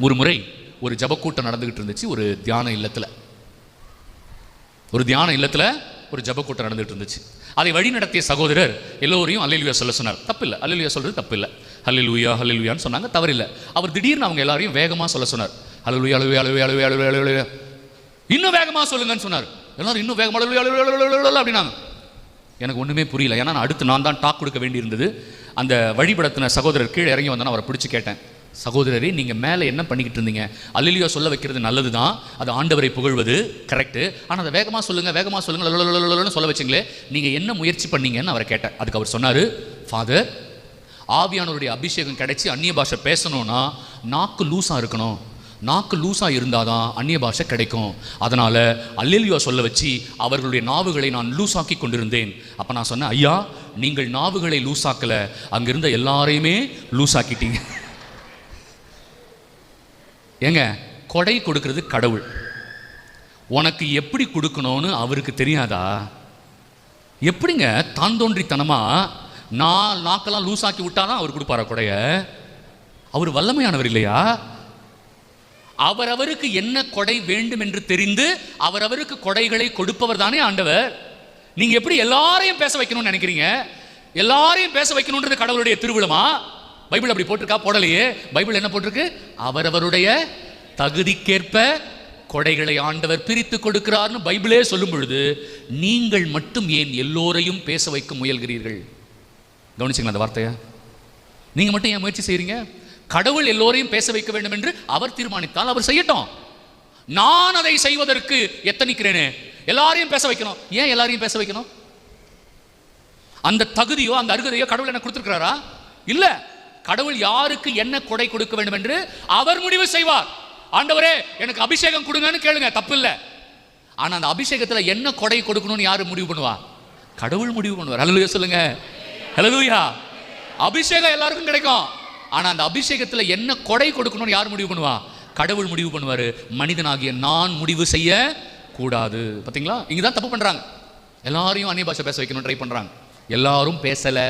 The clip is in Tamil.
ஒரு முறை ஒரு ஜபக்கூட்டம் நடந்துகிட்டு இருந்துச்சு ஒரு தியான இல்லத்தில். ஒரு தியான இல்லத்தில் ஒரு ஜபக்கூட்டம் நடந்துகிட்டு இருந்துச்சு. அதை வழி நடத்திய சகோதரர் எல்லோரையும் அல்லேலுயா சொல்ல சொன்னார். தப்பில்லை. அல்லேலுயா சொல்றது தப்பில்லை. ஹல்லேலூயா ஹல்லேலூயான்னு சொன்னாங்க தவறில்லை. அவர் திடீர்னு அவங்க எல்லாரையும் வேகமாக சொல்ல சொன்னார். ஹல்லேலூயா ஹல்லேலூயா ஹல்லேலூயா ஹல்லேலூயா ஹல்லேலூயா இன்னும் வேகமாக சொல்லுங்கன்னு சொன்னார். எல்லாரும் இன்னும் வேகமா ஹல்லேலூயா ஹல்லேலூயா ஹல்லேலூயா அப்படின்னாங்க. எனக்கு ஒன்றுமே புரியல. ஏன்னா நான் அடுத்து நான் தான் டாக் கொடுக்க வேண்டியிருந்தது. அந்த வழிபடத்தின சகோதரர் கீழே இறங்கி வந்தோன்னு அவரை பிடிச்சி கேட்டேன். சகோதரரே நீங்கள் மேலே என்ன பண்ணிக்கிட்டு இருந்தீங்க? அல்லிலியோ சொல்ல வைக்கிறது நல்லது தான் அது ஆண்டவரை புகழ்வது கரெக்டு ஆனால் அதை வேகமாக சொல்லுங்கள் வேகமாக சொல்லுங்கள் சொல்ல வச்சிங்களே நீங்கள் என்ன முயற்சி பண்ணீங்கன்னு அவரை கேட்டேன். அதுக்கு அவர் சொன்னார் ஃபாதர் ஆவியானவருடைய அபிஷேகம் கிடைச்சி அந்நிய பாஷை பேசணும்னா நாக்கு லூஸாக இருக்கணும். நாக்கு லூஸாக இருந்தால் தான் அந்நிய பாஷை கிடைக்கும். அதனால் அல்லேலியோ சொல்ல வச்சு அவர்களுடைய நாவுகளை நான் லூஸாக்கி கொண்டிருந்தேன். அப்போ நான் சொன்னேன் ஐயா நீங்கள் நாவுகளை லூஸாக்கலை அங்கிருந்த எல்லாரையுமே லூஸாக்கிட்டீங்க ஏங்க கொடை கொடுக்கிறது கடவுள். உனக்கு எப்படி கொடுக்கணும்னு அவருக்கு தெரியாதா? எப்படிங்க தான் தோன்றித்தனமாக நான் நாக்கெல்லாம் லூஸாக்கி விட்டாதான் அவர் கொடுப்பாரா கொடைய? அவர் வல்லமையானவர் இல்லையா? அவரவருக்கு என்ன கொடை வேண்டும் என்று தெரிந்து அவரவருக்கு கொடைகளை கொடுப்பவர் தானே ஆண்டவர். நீங்கள் எப்படி எல்லாரையும் பேச வைக்கணும்னு நினைக்கிறீங்க? எல்லாரையும் பேச வைக்கணுன்றது கடவுளுடைய திருவிழமா? பைபிள் அப்படி போட்டிருக்கா? போடலையே. பைபிள் என்ன போட்டிருக்கு? அவரவருடைய தகுதிக்கேற்ப கொடைகளை ஆண்டவர் பிரித்து கொடுக்கிறார்னு பைபிளே சொல்லும் பொழுது நீங்கள் மட்டும் ஏன் எல்லோரையும் பேச வைக்க முயல்கிறீர்கள்? கவனிச்சிங்களா அந்த வார்த்தையை. நீங்கள் மட்டும் ஏன் முயற்சி செய்கிறீங்க கடவுள் எல்லோரையும் பேச வைக்க வேண்டும் என்று அவர் தீர்மானித்தால் அவர் செய்யட்டும். நான் அதை செய்வதற்கு எத்தனிக்கிறேனே? எல்லாரையும் பேச வைக்கணும். ஏன் எல்லாரையும் பேச வைக்கணும்? அந்த தகுதியோ அந்த அருகதையோ கடவுள் என்ன கொடுத்துருக்கிறாரா? இல்லை. கடவுள் யாருக்கு என்ன கொடை கொடுக்க வேண்டும் என்று அவர் முடிவு செய்வார். ஆண்டவரே எனக்கு அபிஷேகம் கொடுங்கன்னு கேளுங்க தப்பு இல்லை ஆனால் அந்த அபிஷேகத்தில் என்ன கொடை கொடுக்கணும்னு யார் முடிவு பண்ணுவா? கடவுள் முடிவு பண்ணுவார். ஹalleluya சொல்லுங்க. ஹalleluya அபிஷேகம் எல்லாருக்கும் கிடைக்கும். ஆனால் அந்த அபிஷேகத்தில் என்ன கொடை கொடுக்கணும்னு யார் முடிவு பண்ணுவா? கடவுள் முடிவு பண்ணுவார். மனிதனாகிய நான் முடிவு செய்ய கூடாது. பார்த்தீங்களா இங்கே தான் தப்பு பண்ணுறாங்க எல்லாரையும் அந்நிய பாஷை பேச வைக்கணும்னு ட்ரை பண்ணுறாங்க எல்லாரும் பேசலை.